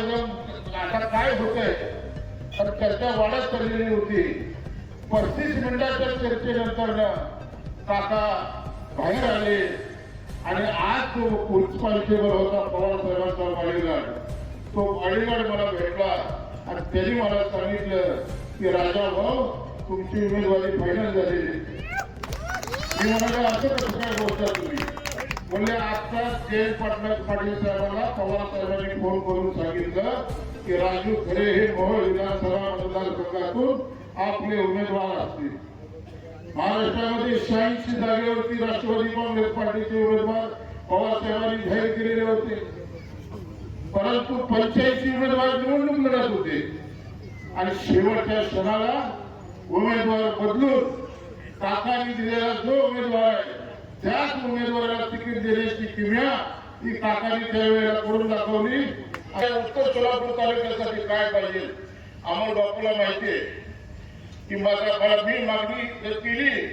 एकदम आता काय होतंय? तर चर्चा वाढत चाललेली होती. पस्तीस मिनिटाच्या चर्चेनंतर काका बाहेर आले. आणि आज तो पोलीस कॉन्स्टेबल होता पवार साहेबांचा बॉडीगार्ड तो बॉडीगार्ड मला भेटला. आणि त्यांनी मला सांगितलं की राजा भाऊ तुमची उमेदवारी फायनल झालेली मी म्हणाले असं कसं काय बोलता तुम्ही? म्हणजे आत्ताच जयंत पाटलाग पाटील साहेबांना पवार साहेबांनी फोन करून सांगितलं की राजू खरे हे मोहोळ विधानसभा मतदारसंघातून आपले उमेदवार असतील. महाराष्ट्रामध्ये शहाऐंशी जागेवरती राष्ट्रवादी काँग्रेस पार्टीचे उमेदवार पवार साहेबांनी जाहीर केलेले होते. परंतु पंच्याऐंशी उमेदवार निवडणूक लढत होते. आणि शेवटच्या क्षणाला उमेदवार बदलून काकांनी दिलेला जो उमेदवार आहे त्याच उमेदवाराला तिकीट देण्याची किमया ही काकाने त्यावेळेला करून दाखवली. आणि उत्तर सोलापूर तालुक्यासाठी काय पाहिजे? अमोल बापूला माहितीये की माझा मला मी मागणी जर केली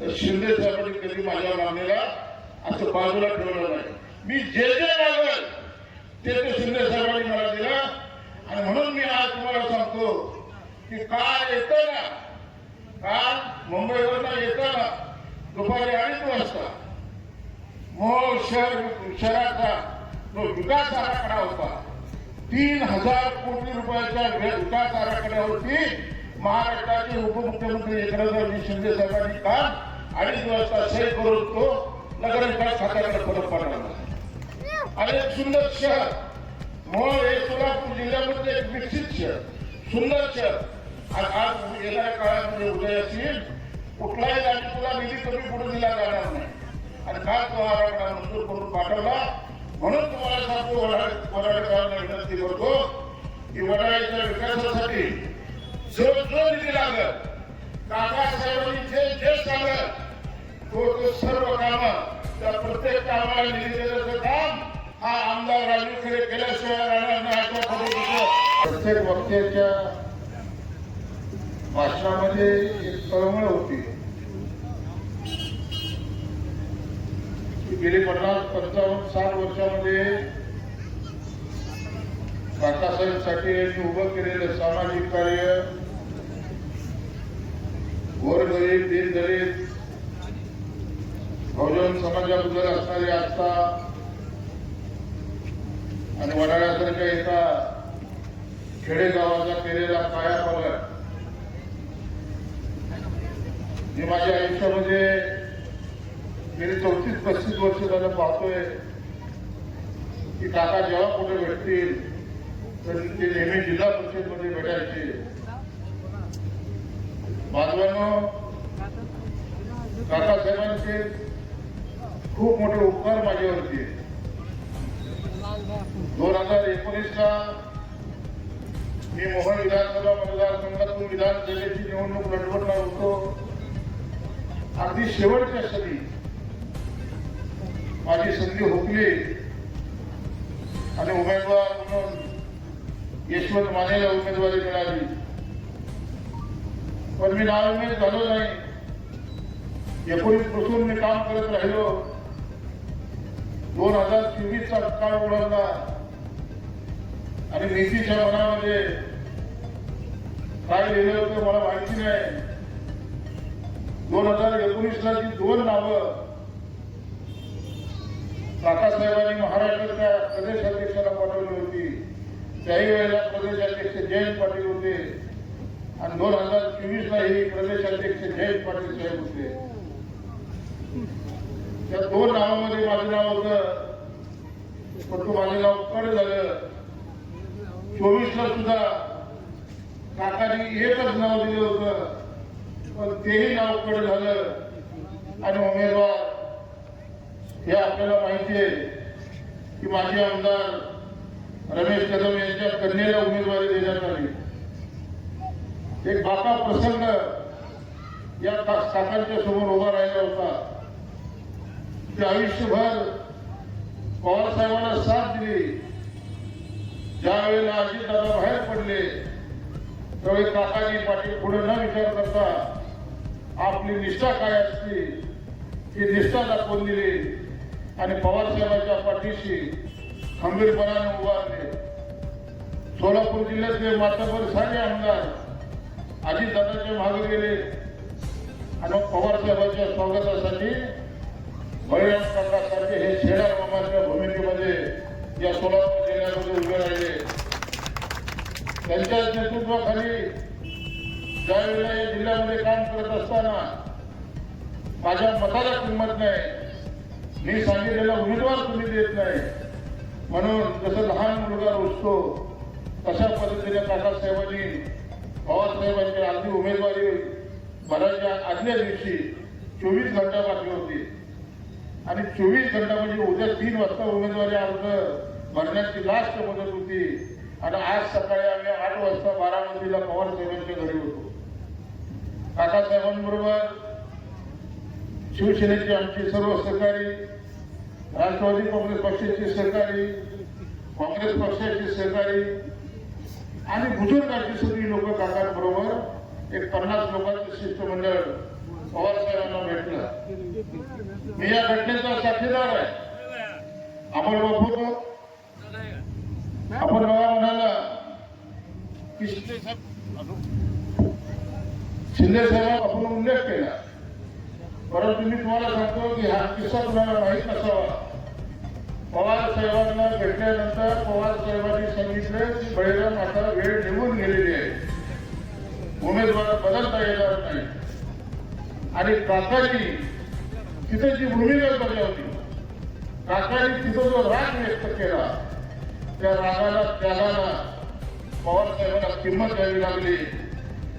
तर शिंदे साहेबांनी कधी माझ्या मागणीला असं बाजूला ठेवलं नाही. मी जे जे मागल ते ते शिंदे साहेबांनी मला दिलं. आणि म्हणून मी आज तुम्हाला सांगतो की काल येताना काल मुंबईवर येताना दुपारी अडीच वाजता. मोहोळ शहर शहराचा जो विकास आराखडा होता तीन हजार कोटी रुपयाच्या विकास आराखड्यावरती महाराष्ट्राचे उपमुख्यमंत्री एकनाथरावजी शिंदे साहेबांनी काल अडीच वाजता सही करून तो नगरविकास खात्याकडे परत पाठवला. आणि एक सुंदर शहर मोहोळ हे सोलापूर जिल्ह्यामध्ये एक विकसित शहर सुंदर शहर. आज येणाऱ्या काळामध्ये म्हणजे उदय असेल कुठलाही तुला निधी कमी पुढे दिला जाणार नाही. आणि काल तो आराखडा मंजूर करून पाठवला. म्हणून तुम्हाला सांगतो वडाळ- विनंती करतो की वडाळ्याच्या विकासासाठी जो जो निधी लागत काकासाहेबांनी जे जे सांगत तो तो सर्व काम त्या प्रत्येक कामाला निधी देण्याचं काम हा आमदार राजू खरे केल्याशिवाय राहणार नाही अशा पद्धतीचं प्रत्येक वक्त्याच्या भाषणामध्ये एक तळमळ होती. गेली पन्नास पंचावन्न साठ वर्षामध्ये काकासाहेबसाठी यांनी उभं केलेलं सामाजिक कार्य गोरगरीब दीनदलित बहुजन समाजाबद्दल असणारी आस्था आणि वडाळ्यासारख्या एका खेडेगावाचा केलेला कायापालट मी माझ्या आयुष्यामध्ये गेली चौतीस पस्तीस वर्ष झालं पाहतोय की काका जेव्हा कुठे भेटतील तर ते नेहमी जिल्हा परिषदमध्ये भेटायचे बांधवांनो काकासाहेबांचे खूप मोठे उपकार माझ्यावरती दोन हजार एकोणीसला मी मोहन विधानसभा मतदारसंघातून विधानसभेची निवडणूक लढवणार होतो अगदी शेवटच्या क्षणी माझी संधी हुकली. आणि उमेदवार म्हणून यशवंत मानेला उमेदवारी मिळाली. पण मी नाउमेद झालो नाही. एकोणीसपासून मी काम करत राहिलो. दोन हजार चोवीसचा काळ ओळखला आणि नीतीच्या मनामध्ये काय लिहिलं होतं मला माहिती नाही. दोन हजार एकोणीसला जी दोन नावं काकासाहेबांनी महाराष्ट्राच्या प्रदेशाध्यक्षाला पाठवली होती. त्याही वेळेला प्रदेश अध्यक्ष जयंत पाटील होते. आणि दोन हजार चोवीसला ही प्रदेशाध्यक्ष जयंत पाटील साहेब होते. त्या दोन नावामध्ये माझं नाव होतं. परंतु माझं नाव कड झालं. चोवीसला सुद्धा काकाने एकच नाव दिलं होतं. पण तेही नाव कड झालं. आणि उमेदवार हे आपल्याला माहिती आहे की माजी आमदार रमेश कदम यांच्या कन्येला उमेदवारी देण्यात आली. एक बाका प्रसंग या काकांच्या समोर उभा राहिला होता. ते आयुष्यभर पवारसाहेबांना साथ दिली. ज्या वेळेला अजितदादा बाहेर पडले त्यावेळी काकाजी पाटील पुढे न विचार करता आपली निष्ठा काय असते ती निष्ठा दाखवून दिली. आणि पवार साहेबांच्या पाठीशी खंबीरपणाने उभारले सोलापूर जिल्ह्यातले माताभर सारे आमदार अजितदादाच्या मागे गेले. आणि मग पवार साहेबांच्या स्वागतासाठी बळीराम काकासारखे हे शेडा मामाच्या भूमिकेमध्ये या सोलापूर जिल्ह्यामध्ये उभे राहिले. त्यांच्या नेतृत्वाखाली ज्यावेळेला या जिल्ह्यामध्ये काम करत असताना माझ्या मताला किंमत नाही मी सांगितलेला उमेदवार तुम्ही देत नाही. म्हणून जसं लहान मुलगा रोजतो तशा पद्धतीने काकासाहेबांनी पवारसाहेबांची आधी उमेदवारी भरायच्या आदल्या दिवशी चोवीस घंटा बाकी होती. आणि चोवीस घंटा म्हणजे उद्या तीन वाजता उमेदवारी अर्ज भरण्याची लास्ट मदत होती. आणि आज सकाळी आम्ही आठ वाजता बारामतीला पवार साहेबांच्या घरी होतो. काकासाहेबांबरोबर शिवसेनेचे आमचे सर्व सहकारी राष्ट्रवादी काँग्रेस पक्षाची सहकारी काँग्रेस पक्षाची सहकारी आणि बुजुर्गाची सगळी लोक काकांबरोबर एक पन्नास लोकांचं शिष्टमंडळ पवार साहेबांना भेटलं. मी या घटनेचा साथीदार आहे. आपण बापू आपण बघा म्हणाला की शिंदे साहेब आपण उल्लेख केला. परंतु मी तुम्हाला सांगतो की हा किस्सा तुम्हाला माहीत नसावा पवार साहेबांना भेटल्यानंतर पवार साहेबांनी सांगितलं की बळीराम आता वेळ निघून गेलेली आहे. उमेदवार बदलता येणार नाही. आणि काकाजी तिथे जी भूमिका बजावली काकाजी तिथं जो राग व्यक्त केला त्या रागाला त्यागाला पवार साहेबांना किंमत द्यावी लागली.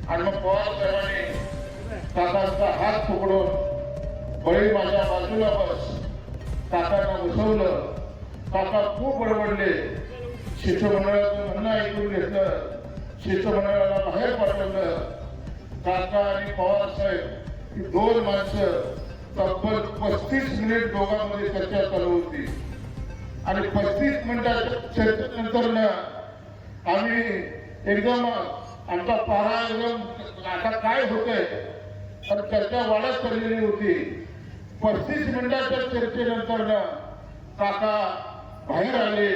आणि मग पवार साहेबांनी काकांचा हात पकडून बळी माझ्या बाजूला बस. काकांना बसवलं. काका खूप बडबडले. शिष्टमंडळाचं म्हणणं ऐकून घेतलं. शिष्टमंडळाला बाहेर पाठवलं. काका आणि पवार साहेब ही दोन माणसं तब्बल पस्तीस मिनिट दोघांमध्ये चर्चा चालू होती. आणि पस्तीस मिनिटाच्या चर्चेनंतर ना आम्ही एकदम आमचा पारा एकदम आता काय होतंय? तर चर्चा वाढत चाललेली होती. पस्तीस मिनिटाच्या चर्चेनंतर काका बाहेर आले.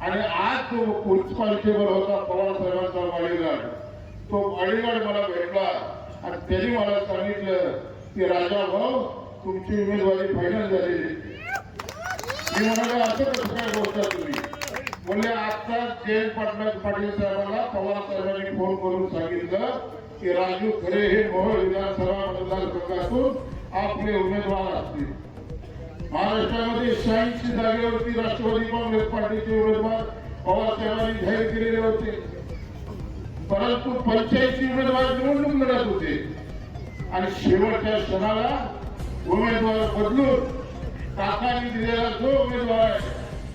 आणि आज तो पोलीस कॉन्स्टेबल होता पवार साहेबांचा बॉडीगार्ड तो बॉडीगार्ड मला भेटला. आणि त्यांनी मला सांगितलं की राजा भाऊ तुमची उमेदवारी फायनल झालेली मी म्हणाले असं कसं काय बोलता तुम्ही? बोलले आता जयंत पाटणा पाटील साहेबांना पवार साहेबांनी फोन करून सांगितलं की राजू खरे हे मोहोळ विधानसभा मतदारसंघातून आपले उमेदवार असतील. महाराष्ट्रामध्ये शहाऐंशी जागेवरती राष्ट्रवादी काँग्रेस पार्टीचे उमेदवार पवारसाहेबांनी जाहीर केलेले होते. परंतु पंच्याऐंशी उमेदवार निवडणूक लढत होते. आणि शेवटच्या क्षणाला उमेदवार बदलून काकांनी दिलेला जो उमेदवार आहे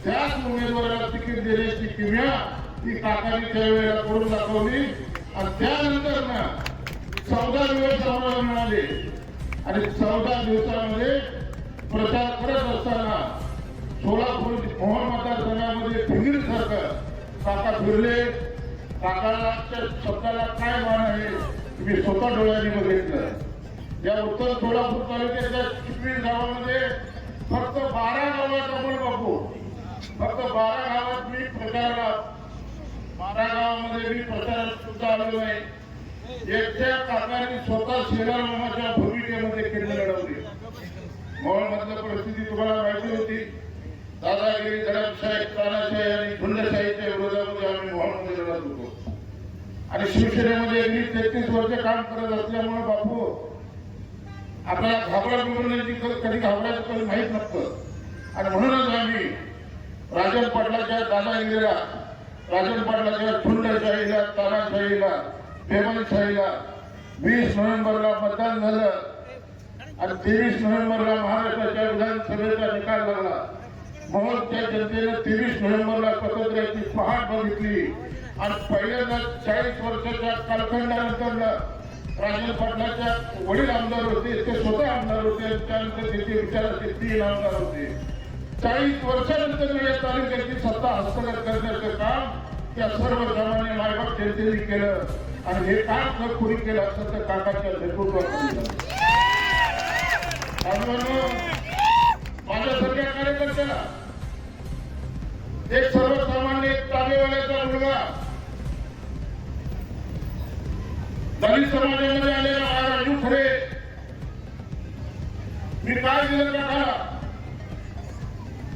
त्याच उमेदवाराला तिकीट देण्याची किमया ती काकांनी त्यावेळेला करून दाखवली. आणि त्यानंतर ना चौदा दिवस आम्हाला मिळाले. आणि चौदा दिवसामध्ये प्रचार करत असताना सोलापूर मोहन मतदारसंघामध्ये फिरण्यासारखं काका फिरले. काकाच्या शब्दाला काय मान आहे मी स्वतः डोळ्यांनी बघितलं. या उत्तर सोलापूर तालुक्याच्या चिपळी गावामध्ये फक्त बारा गावात आपण बघू. फक्त बारा गावात मी प्रचाराला बारा गावामध्ये मी प्रचारात सुद्धा आलो नाही. एकट्या काकांनी स्वतः शेलार भूमिकेमध्ये केंद्र लढवली. मोहन मधलं परिस्थिती तुम्हाला माहिती होती. दादागिरी दडपशाही तानाशाही आणि गुंडशाहीच्या विरोधामध्ये आम्ही मोहनमध्ये लढत होतो. आणि शिवसेनेमध्ये मी तेहतीस वर्ष काम करत असल्यामुळे बापू आपल्याला घाबरा बिघडण्याची कधी घाबरायचं कधी माहीत नसतं. आणि म्हणूनच आम्ही राजन पाटलाच्या दादागिरीला राजन पाटलाच्या खुंडशाहीला तानाशाहीला बेमनशाहीला वीस नोव्हेंबरला मतदान झालं आणि तेवीस नोव्हेंबरला महाराष्ट्राच्या विधानसभेचा निकाल लागला. मोहोळच्या जनतेने तेवीस नोव्हेंबरला स्वातंत्र्याची पहाट बघितली. आणि पहिल्यांदा चाळीस वर्षाच्या कालखंडानंतर राजेंद्र पाटलाच्या वडील आमदार होते ते स्वतः आमदार होते त्यानंतर तिथे विचाराचे तीन आमदार होते. चाळीस वर्षानंतर या तालुक्याची सत्ता हस्तगत करण्याचं काम त्या सर्व जणांनी मार्फत जनतेने केलं. आणि हे काम जर कोणी केलं असं तर काकाच्या नेतृत्वात केलं? कार्यकर्त्याला एक सर्वसामान्य एक तांबेवाल्याचा मुलगा दलित समाजामध्ये आलेला हा राजू खरे. मी काय दिलं काकाला?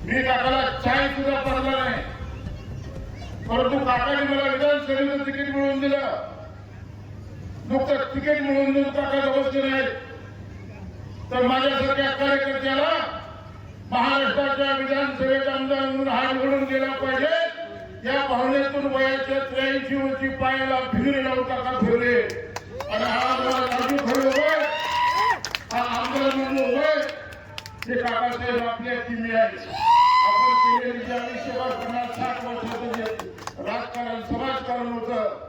मी काकाला चाय सुद्धा पडला नाही. परंतु काकाने मला विधानसभेचं तिकीट मिळवून दिलं. नुकतं तिकीट मिळवून देऊन काका जवळचे नाही तर माझ्यासारख्या कार्यकर्त्याला महाराष्ट्राच्या विधानसभेचा आमदार म्हणून हा निवडून गेला पाहिजे. या भावनेतून वयाच्या त्र्याऐंशी वर्षी पायाला भिगरी लावून काका फिरले. आणि हा मला राजू खरे होय हा आमदार म्हणून होय ते काकासाहेब आपल्या किमी आहे. आपण केलेली ज्या आयुष्यभर पन्नास साठ वर्षाचं जे राजकारण समाजकारण होतं.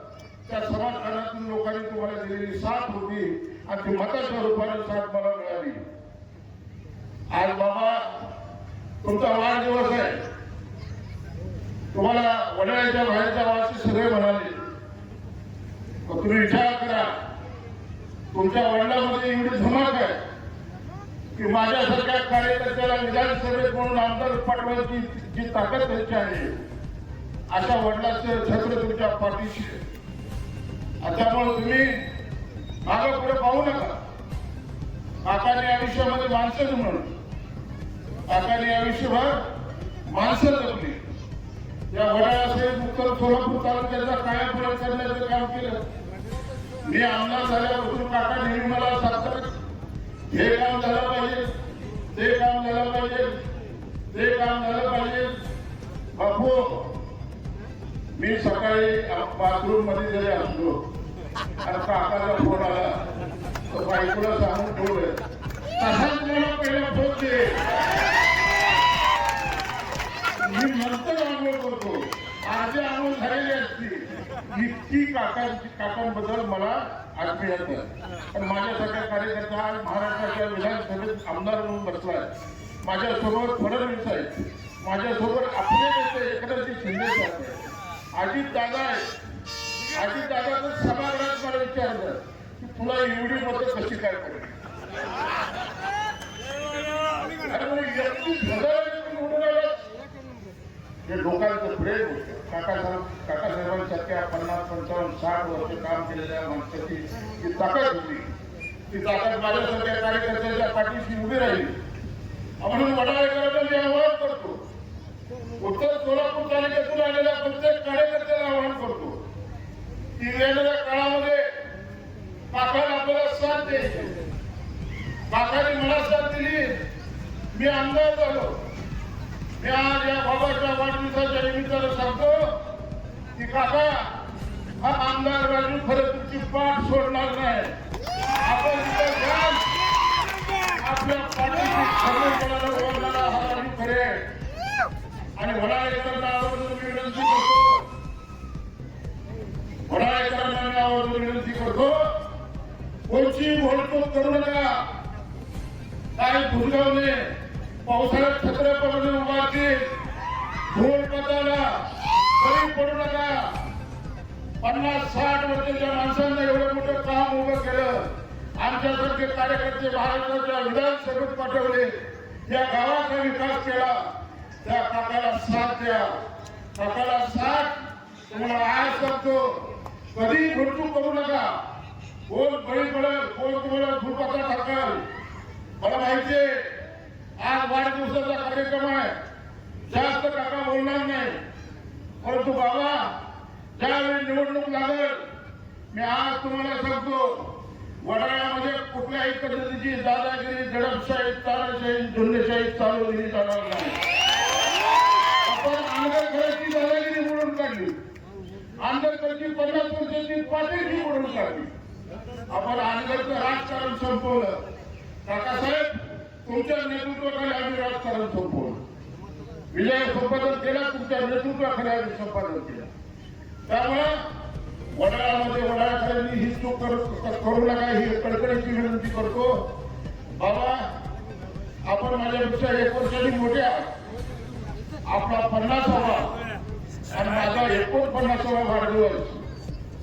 त्या समाजकारणातून लोकांनी तुम्हाला दिलेली साथ होती आणि ती मताच्या रूपाने साथ मला मिळाली. आज बाबा तुमचा वाढदिवस आहे. तुम्हाला वडिलांच्या बाहेरच्या वाशी सगळे म्हणाले. मग तुम्ही विचार करा तुमच्या वडिलांमध्ये एवढी धमक आहे की माझ्यासारख्या कार्यकर्त्याला विधानसभेत म्हणून आमदार पाठवायची जी ताकद त्यांची आहे अशा वडिलांचं छत्र तुमच्या पाठीशी त्यामुळे तुम्ही मागं पुढे पाहू नका. काकाने आयुष्यामध्ये माणसं म्हणून. काकाने आयुष्यभर माणसं जपली या वडाळासहित उत्तर सोलापूर तालुक्याचा कायापालट करण्याचं काम केलं. मी आमदार झाल्यापासून काका नेहमी मला सांगतात हे काम झालं पाहिजे ते काम झालं पाहिजे ते काम झालं पाहिजे. बापू मी सकाळी बाथरूममध्ये जरी असलो आणि काकाचा फोन आला तर बायकोला सांगून ठेवलंय तसाच मला पहिला फोन दे. मी नंतर आंघोळ करतो. आधी आंघोळ झालेली असती. इतकी काकांची काकांबद्दल मला आत्मीयता आहे पण माझ्यासारख्या कार्यकर्ता आज महाराष्ट्राच्या विधानसभेत आमदार म्हणून बसलाय. माझ्यासोबत फडणवीस आहेत. माझ्यासोबत आपले नेते एकनाथजी शिंदे साहेब आहेत. अजित दादा आहेत अजित दादा तर सभागृहात मला विचारलं. की तुला एवढी मतं कशी काय पडली? अरे मग एकतीस हजार निवडून आलं हे लोकांचं प्रेम होतं. काकासाहेब काकासाहेबांसारख्या पन्नास पंचावन्न साठ वर्ष काम केलेल्या माणसाची जी ताकद होती ती ताकद माझ्यासारख्या कार्यकर्त्यांच्या पाठीशी उभी राहिली. म्हणून वडाळेकरांना मी आवाहन करतो. उत्तर सोलापूर तालुक्यातून आलेल्या प्रत्येक कार्यकर्त्याला आवाहन करतो की येणाऱ्या काळामध्ये काकाने आपल्याला साथ द्यायची. काकाने मला साथ दिली. मी आमदार झालो. मी आज या बाबाच्या वाढदिवसाच्या निमित्तानं सांगतो की काका हा आमदार राजू खरं तुमची पाठ सोडणार नाही. आपण आपल्या पाठीशी सर्वपणाला ओळखणारा हा राजू खरे आहे. आणि वडाळेकरांना आवर्जून विनंती करतो. वडाळेकरांना आवर्जून विनंती करतो. कोणची करू नका. काय भुजगावने पावसाळ्यात छत्र पडून उभारतील धूळ पदाला कमी पडू नका. पन्नास साठ वर्षाच्या माणसांना एवढं मोठं काम उभं केलं. आमच्यासारखे कार्यकर्ते महाराष्ट्राच्या विधानसभेत पाठवले. या गावाचा विकास केला. त्या काकाला साथ द्या. काकाला साथ तुम्हाला आज सांगतो कधी घोटूक करू नका. कोण बळी पडेल कोण तुम्हाला फुलपाता टाकाल मला माहितीये आज वाढदिवसाचा कार्यक्रम आहे. जास्त काका बोलणार नाही. परंतु बाबा ज्यावेळी निवडणूक लागेल मी आज तुम्हाला सांगतो वडाळ्यामध्ये कुठल्याही पद्धतीची दादागिरी दडपशाही तानाशाही झुंडशाही दिली जाणार नाही. आपण आंबेडकरांची दादागिरी म्हणून काढली. आमदारकडची पन्नास वर्षाची पातळी म्हणून काढली. आपण आमदारचं राजकारण संपवलं. काकासाहेब तुमच्या नेतृत्वाखाली आम्ही राजकारण संपवलं. विजय संपादन केला तुमच्या नेतृत्वाखाली आम्ही संपादन केलं. त्यामुळे वडाळामध्ये वडाळाखाली ही चूक करू नका ही कडकडीची विनंती करतो. बाबा आपण माझ्यापेक्षा एक वर्षाने मोठे आहात. आपला पन्नासावा आणि माझा एकोणपन्नासावा वाढदिवस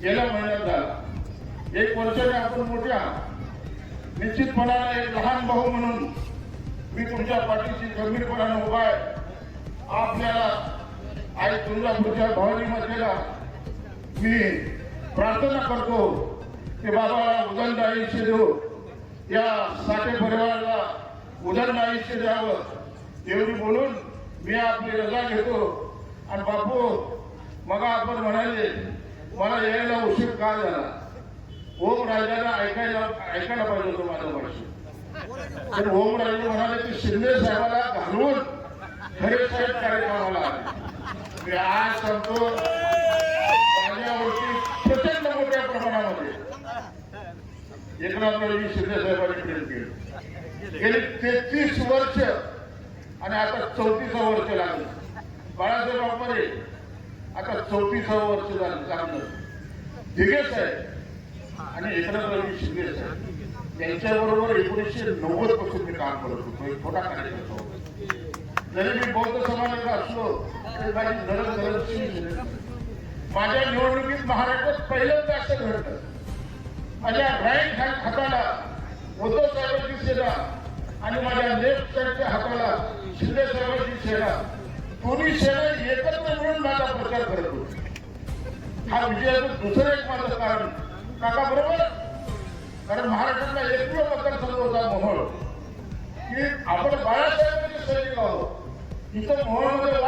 गेल्या महिन्यात झाला. एक वर्षाने आपण मोठ्या निश्चितपणाने एक लहान भाऊ म्हणून मी तुमच्या पाठीशी गंभीरपणाने उभा आहे. आपल्याला आज तुळजापूरच्या भवानी मातेला मी प्रार्थना करतो की बाबा उदंड आयुष्य देऊ या साठे परिवाराला उदंड आयुष्य द्यावं एवढी बोलून मी आपली रजा घेतो. आणि बापू मग आपण म्हणाले मला यायला उशीर का झाला? ओम राजाला ऐकायला ऐकायला पाहिजे होतं माझं भाषण ओम राजे म्हणाले की शिंदे साहेबाला घालून खरे साहेब कार्यक्रमाला मी आज सांगतो माझ्यावरती प्रचंड मोठ्या प्रमाणामध्ये एकनाथ शिंदे साहेबांनी प्रेम केलं. गेली तेहतीस वर्ष आणि आता चौतीसा वर्ष लागलं बाळासाहेब बापरे. आता चौतीसा वर्ष झालं चांगलं. दिघे साहेब. आणि एकनाथरावजी शिंदे साहेब. यांच्याबरोबर एकोणीसशे नव्वदपासून मी काम करत होतो. एक छोटा कार्यकर्ता होतो. जरी मी बौद्ध समाजाचा असलो तरी माझी नरम नरम माझ्या निवडणुकीत महाराष्ट्रात पहिल्यांदा असं घडलं. माझ्या राईट हँड हाताला उद्धव साहेबांची सेना आणि माझ्या लेफ्ट साईडच्या हाताला शिंदे साहेबांची सेना. दोन्ही सेना एकत्र मिळून माझा प्रचार करत होती. हा विजयाचं दुसरं एक माझं कारण. काका बरोबर? कारण महाराष्ट्रातला एकमेव मतदारसंघ होता मोहोळ. की आपण बाळासाहेबांचे सैनिक आहोत इथं मोहोळमध्ये